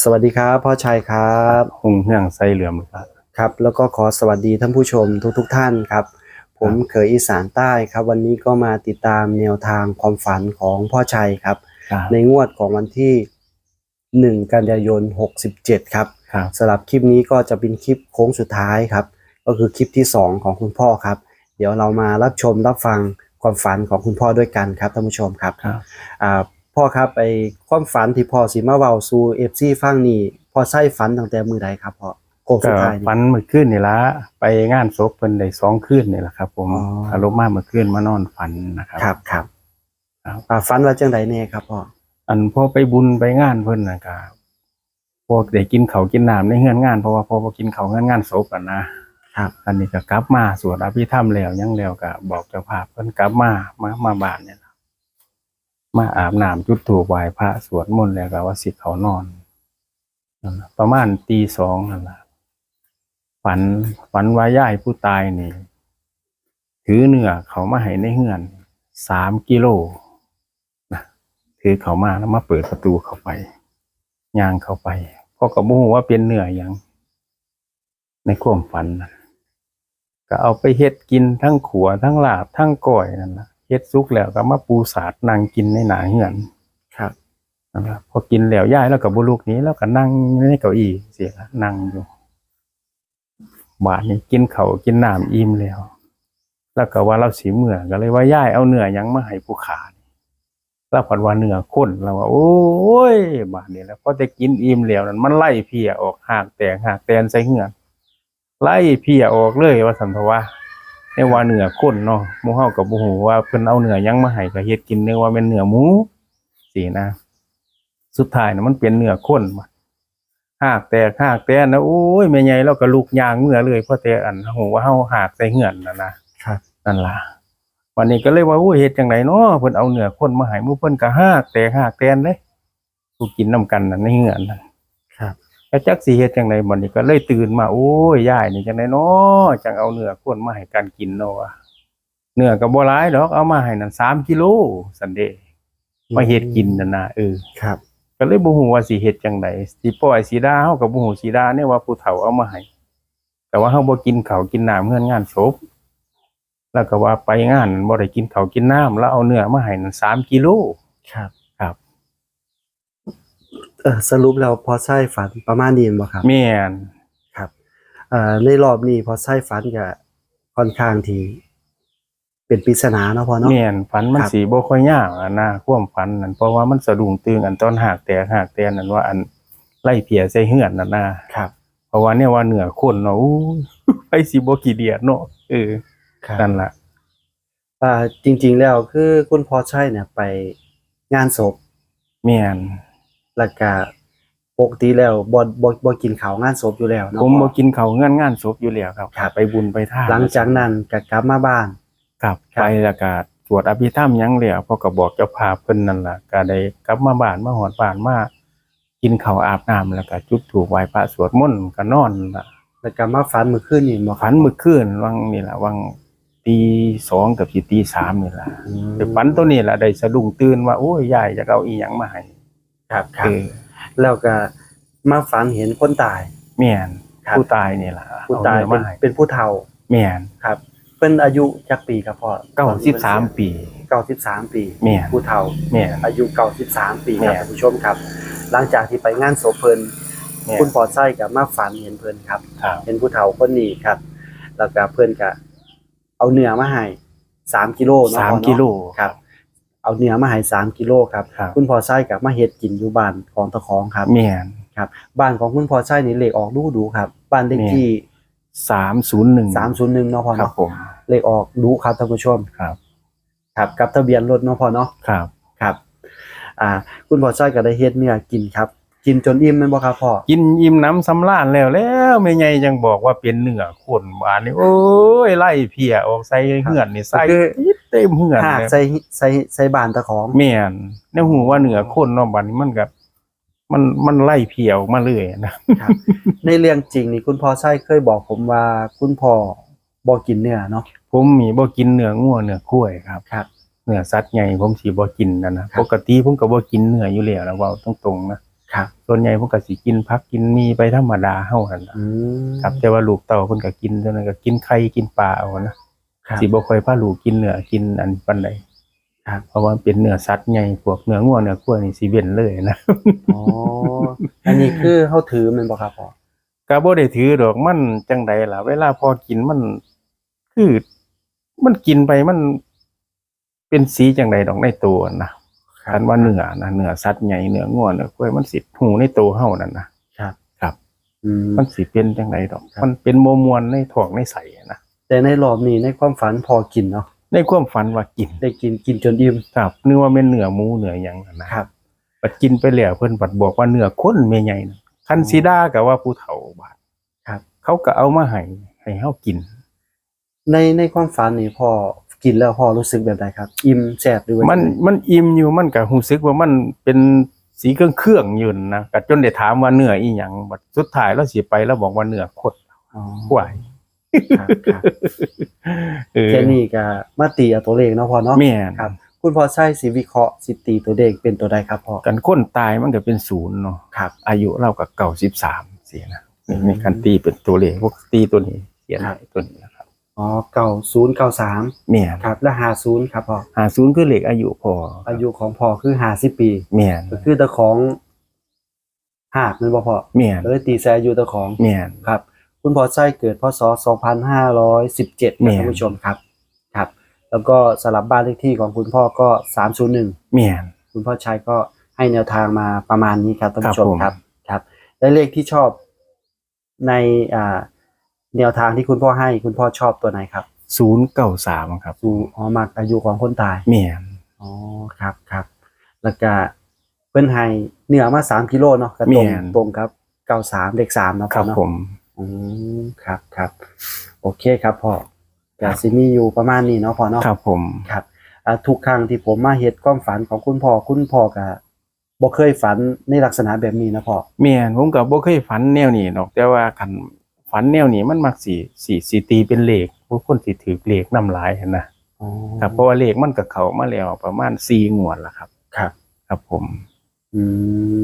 สวัสดีครับพ่อชัยครับหงเฮืองไส้เหลือมครับครับ แล้วก็ขอสวัสดีท่านผู้ชมทุกๆทท่านครับ ผมเคยอีสานใต้ครับ วันนี้ก็มาติดตามแนวทางความฝันของพ่อชัยครับครับในงวดของวันที่ 1 กันยายน 67ครับครับสำหรับคลิปนี้ก็จะเป็นคลิปโค้งสุดท้ายครับ ก็คือคลิปที่ 2 ของคุณพ่อครับ เดี๋ยวเรามารับชมรับฟังความฝันของคุณพ่อด้วยกันครับท่านผู้ชมครับครับอ่า พ่อครับไอ้ความฝันที่พ่อสิมาเว้าสู่เอฟซีฟังนี่พ่อใช้ฝันตั้งแต่มือใดครับพ่อโค้งก็สุดท้ายนี่ ฝันเมื่อคืนนี่ละไปงานศพเพิ่นได้สองคืนนี่แหละครับ ผมอ๋อ อารมณ์มาเมื่อคืนมานอนฝันนะครับ ครับครับครับ อ่าฝันว่าจังไดแน่ครับพ่ออันพอไปบุญไปงานเพิ่นน่ะก็พวกได้กินข้าวกินน้ำในเฮือนงานเพราะว่าพอบ่กินข้าวงานงานศพอะนะครับ อันนี้ก็กลับมาสวดอภิธรรมแล้วยังแล้วก็บอกเจ้าภาพเพิ่นกลับมามามาบ้านเนี่ยล่ะ มาอาบน้ำจุดธูปไหว้พระสวดมนต์แล้วก็ว่าสิเขานอนประมาณตีสองนั่นแหละฝันฝันว่าย่ายผู้ตายนี่ ถือเนื้อเขามาให้ในเฮือนสามกิโลนะถือเขามาแล้วมาเปิดประตูเข้าไปย่างเข้าไปพ่อก็บ่ฮู้ว่าเป็นเนื้อหยังในความฝันก็เอาไปเฮ็ดกินทั้งขัวทั้งลาบทั้งก้อยนั่นนะ ฮ็ดสุกแล้วก็มาปูสาดนั่งกินในหนาเฮือนครับนะครับพอกินแล้วย่ายแล้วก็บ่ลุกหนี้แล้วก็นั่งในเก้าอี้เสียนั่งอยู่บาดนี้กินเขาวกินน้ำอิ่มแล้ว แล้วก็ว่าเราสีเมื่อก็เลยว่าย่ายเอาเนื้อหยังมาให้ผู้ขานี่แล้วผัดว่าเนื้อข้นเราว่า โอ้ยบาดนี้แล้วพอจะกินอิ่มแล้วนั่นมันไล่เพียออกหากแตกหากแตนใส่เหงือกไล่เพียออกเลยว่าสันทว่า ในว่าเนื้อข้นเนาะหมูเฮากับบ่ฮู้ว่าเพิ่นเอาเนื้อหยังมาให้ก็เฮ็ดกินนึกว่าเป็นเนื้อหมูสินะ สุดท้ายน่ะมันเป็นเนื้อข้นมาหากแตกหากแตนนะโอ้ยแม่ใหญ่เราก็ลูกยางเมื่อเลยเพราะแต่อันโหว่าเฮาหากใส่เหือนน่ะนะครับนั่นล่ะวันนี้ก็เลยว่าโอ้ยเฮ็ดจังไดเนาะเพิ่นเอาเนื้อคนมาให้หมู่เพิ่นก็หากแตกหากแตนเด้กูกินนํกันน่ะในเหือนน่ะ ครับแล้วจักสิเฮ็ดจังไดบัดนี้ก็เลยตื่นมาโอ้ยยายนี่จังไดเนาะจังเอาเนื้อคนมาให้กันกินเนาะวะเนื้อก็บ่หลายดอกเอามาให้นั่น3กิโลสันเดมาเฮ็ดกินนั่นน่ะเออครับ ก็เลยบ่ฮู้ว่าสิเฮ็ดจังไดสิปล่อยสิดาเฮาก็บ่ฮู้สิดาเนี่ยว่าผู้เฒ่าเอามาให้แต่ว่าเฮาบ่กินข้าวกินน้ำเฮือนงานศพแล้วก็ว่าไปงานบ่ได้กินข้าวกินน้ำแล้วเอาเนื้อมาให้นั่น3กิโลครับครับ เออสรุปแล้วพอใช้ฝันประมาณนี้บ่ครับแม่นครับอ่าในรอบนี้พอใช้ฝันก็ค่อนข้างที่เป็นปริศนาเนาะพ่อเนาะ แม่นฝันมันครับสิบ่ค่อยยาวอะนะความฝันนั่นเพราะว่ามันสะดุ้งตื่นอันตอนหากแตกหากแตนนั่นว่าอันไล่เพียใส่เฮือนนั่นนะครับ เพราะว่าเนี่ยว่าเนื้อคนเนาะอู้ ไปสิบ่ขี้เดียดเนาะเออครับนั่นล่ะ อ่าจริง ๆ แล้วคือคุณพ่อใช้เนี่ยไปงานศพ แม่น แล้วก็ปกติแล้วบ่บ่บ่กินข้าวงานศพอยู่แล้วเนาะผมพ่บ่อกินข้าวงานงานศพอยู่แล้วครับครับไปบุญไปท่าหลังจากนั้นก็กลับมาบ้านครับครับไปแล้วก็สวดอภิธรรมหยังแล้วพอก็บอกเจ้าภาพเพิ่นนั่นล่ะก็ได้กลับมาบ้านมาหอดบ้านมากินข้าวอาบน้ำแล้วก็จุดธูปไหว้พระสวดมนต์ก็นอนล่ะแล้วก็มาฝันเมื่อคืนนี่บ่คฝัรับนเมื่อคืนวังนี่ล่ะวังตีสองกับสิตีสามนี่ล่ะอืมแต่ฝันตัวนี้ล่ะได้สะดุ้งตื่นว่าโอ้ยยายจะเอาอีหยังมาให้ ครับครัเอบอแล้วก็มาฝันเห็นคนตายแม่นครับ ผู้ตายนี่ล่ะผู้ตายเอเป็เนื้อนมาให้เป็นผู้เฒ่าแม่นครับ เป็นอายุจักปีครับพ่อเก้าสิบสามปี เก้าสิบสามปีแม่นผู้เฒ่าแม่นอายุเก้าสิบสามปีครับแม่ ท่านผู้ชมครับ หลังจากที่ไปงานศพเพิ่นแม่นคุณพ่อไส้กับมาฝันเห็นเพิ่นครับ ครับเป็นผู้เฒ่าคนนี้ครับ แล้วก็เพิ่นก็เอาเนื้อมาให้สามกิโลเนาะสามพ่อเนะกิโลครับ เอาเนื้อมาให้สามกิโลครับครับ คุณพ่อไส้กับมาเฮ็ดกินอยู่บ้านของตะของครับแม่นครับบ้านของคุณพ่อไส้นี่เลขออกดูดูๆครับบ้านเลขที่สามศูนย์หนึ่งสามศูนย์หนึ่งเนาะพ่อครับเนาะผมเลขออกดูครับท่านผู้ชมครับครับกับทะเบียนรถเนาะพ่อเนาะครับครับอ่าคุณพ่อไส้ก็ได้เฮ็ดเนื้อกินครับ กินจนอิ่มแม่นบ่ครับพ่อ กินอิ่มน้ำสำราญแล้วแล้วแม่ใหญ่ยังบอกว่าเป็นเนื้อคนบานนี่โอ้ยไล่เพียออกใส่เหือนนี่ใส่คือ เต็มเหือนหากเลยใส่ใส่ใส่บ้านตะของแม่นในหูว่าเนื้อคนเนาะบัดนี้มันก็มันมันไล่เพียออกมาเลยนะครับ ในเรื่องจริงนี่คุณพ่อไส้เคยบอกผมว่าคุณพ่อบ่กินเนื้อเนาะผมมีบ่กินเนื้องัวเนื้อกล้วยครับครับ เนื้อสัตว์ใหญ่ผมสิบ่กินนะนะครับปกติผมก็บ่กินเนื้ออยู่แล้วนะเว้าตรงๆนะครับส่วนใหญ่เพิ่นก็สิกินผักกินมีไปธรรมดาเฮาหั่นล่ะอืมครับแต่ว่าลูกเต่าเพิ่นก็กินเท่านั้นก็กินไข่กินปลาเอานะครับ สิบ่ค่อยพาลูกกินเนื้อกินอันปานใดครับ เพราะว่ามันเป็นเนื้อสัตว์ใหญ่พวกเนื้องัวเนื้อกล้วยนี่สิเว้นเลยนะอ๋ออันนี้คือเขาถือแมันบ่ครับพ่อก็บ่ได้ถือดอกมันจังใดล่ะ เวลาพอกินมัน คือมันกินไปมัน เป็นสีจังใดดอกในตัวนะคันว่าเนื้อนะเนื้อสัตว์ใหญ่เนื้องัวเนื้อกล้วยมันสิหูในตัวเฮานั่นนะครับ ครับอืมมันสิเป็นจังใดดอกครับมันเป็นโมมวลในท้องในไส้นะ แต่ในรอบนี้ในความฝันพอกินเนาะในความฝันว่ากินได้กินกินจนอิ่มครับนึกว่าเป็นเนื้อหมูเนื้อหยังนั่นนะครับบัดกินไปแล้วเพิ่นบัดบอกว่าเนื้อคนแม่ใหญ่นะคันสิดาก็ว่าผู้เฒ่าบาดครับ เขาก็เอามาให้ให้เฮากิน ในในความฝันนี่พอกินแล้วพอรู้สึกแบบใดครับ อิ่มแซ่บหรือว่ามันมันอิ่มอยู่มันก็รู้สึกว่ามันเป็นสีเครื่องเครื่องๆอยู่นะก็จนได้ถามว่าเนื้ออีหยังบัดสุดท้ายเราสิไปแล้วบอกว่าเนื้อคดอ๋อกล้วย ครับครับเออแค่นี้ก็มาตีเอาตัวเลขเนาะพอเนาะแม่นครับ คุณพอใช้สิวิเคราะห์สิตีตัวเลขเป็นตัวใดครับพ่อกันคนตายมันก็เป็นศูนย์เนาะครับ อายุเราก็เก่า13เสียนะอืมมีการตีเป็นตัวเลขพวกตีตัวนี้เขียนครับให้ตัวนี้นะครับอ๋อเก่าศูนย์เก่าสามแม่นครับ และหาศูนย์ครับพ่อหาศูนย์คือเลขอายุพออายุของพ่อคือหาสิบปี แม่นก็คือตะของหากนั่นบ่พ่อแม่นเลยตีแซอายุตะของแม่นครับ คุณพอใช้เกิดพศ 2517แม่นะท่านผู้ชมครับครับ แล้วก็สลับบ้านเลขที่ของคุณพ่อก็ 301แม่นคุณพ่อชัยก็ให้แนวทางมาประมาณนี้ครับท่านผู้ชมครับผมครับครับ และเลขที่ชอบในอ่าแนวทางที่คุณพ่อให้คุณพ่อชอบตัวไหนครับศูนย์เก้าสามครับดูอ๋อมักอายุของคนตายแม่นอ๋อครับครับแล้วก็เพิ่นให้เนื้อมาสามกิโลเนาะก็ตรงแม่นตรงครับเก้าสามเด็กสามเนาะครับเนาะผม อืมครับครับโอเคครับพ่อกาซิมีอยู่ประมาณนี้เนาะพ่อเนาะครับผมครับอ่าทุกครั้งที่ผมมาเฮ็ดความฝันของคุณพ่อคุณพ่อก็บ่เคยฝันในลักษณะแบบนี้นะพ่อแม่นผมก็บ่เคยฝันแนวนี้ดอกแต่ว่าคันฝันแนวนี้มันมักสิสิสิตีเป็นเลขผู้คนสิถือเลขนำหลายหันนะอ๋อครับเพราะว่าเลขมันก็เข้ามาแล้วประมาณ4งวดแล้วครับ ครับ ครับผม อื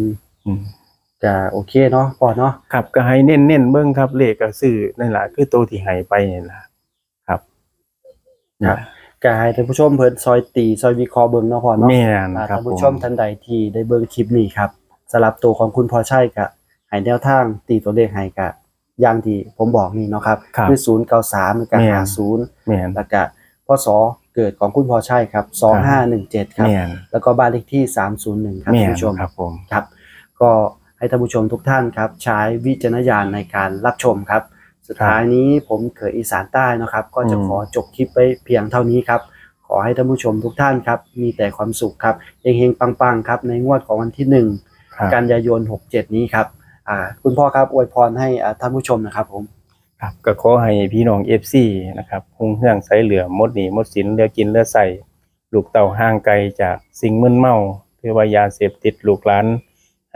มอืม ก็โอเคเนาะพ่อเนาะครับก็ให้เน้นๆเบิ่งครับเลขก็ซื้อนั่นล่ะคือตัวที่ให้ไปนี่ล่ะครับครับก็ให้ท่านผู้ชมเพิ่นซอยตีซอยวิเคราะห์เบิ่งเนาะพ่อเนาะแม่นอ่าครับท่านผผู้มชมท่านใดที่ได้เบิ่งคลิปนี้ครับสำหรับตัวของคุณพอใช่กะให้แนวทางตีตัวเลขให้กะอย่างที่ผมบอกนี่เนาะครับครับคือ093กับแม่น50แม่นแล้วก็พศเกิดของคุณพอใช่ครับ2517ครับแม่นแล้วก็บ้านเลขที่301ครับแม่ท่านนผู้ชมครับผมครับ ก็ ให้ท่านผู้ชมทุกท่านครับใช้วิจารณญาณในการรับชมครับ สุดท้ายนี้ผมเขยอีสานใต้นะครับ ก็จะอืมขอจบคลิปไปเพียงเท่านี้ครับ ขอให้ท่านผู้ชมทุกท่านครับ มีแต่ความสุขครับเฮงๆปังๆครับในงวดของวันที่หนึ่งครับกันยายน 67 นี้ครับอ่าคุณพ่อครับอวยพรให้อ่าท่านผู้ชมนะครับผมครับก็ขอให้พี่น้อง FC นะครับคงเฮืองใสเหลือหมดหนีหมดสินเหลือกินเหลือใส่ลูกเต่าห่างไกลจากสิ่งมึนเมาหรือว่ายาเสพติดลูกหลาน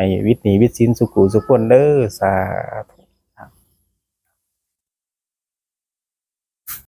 ให้วิตนีวิตสินสุขุสุขคนเด้อสาธุ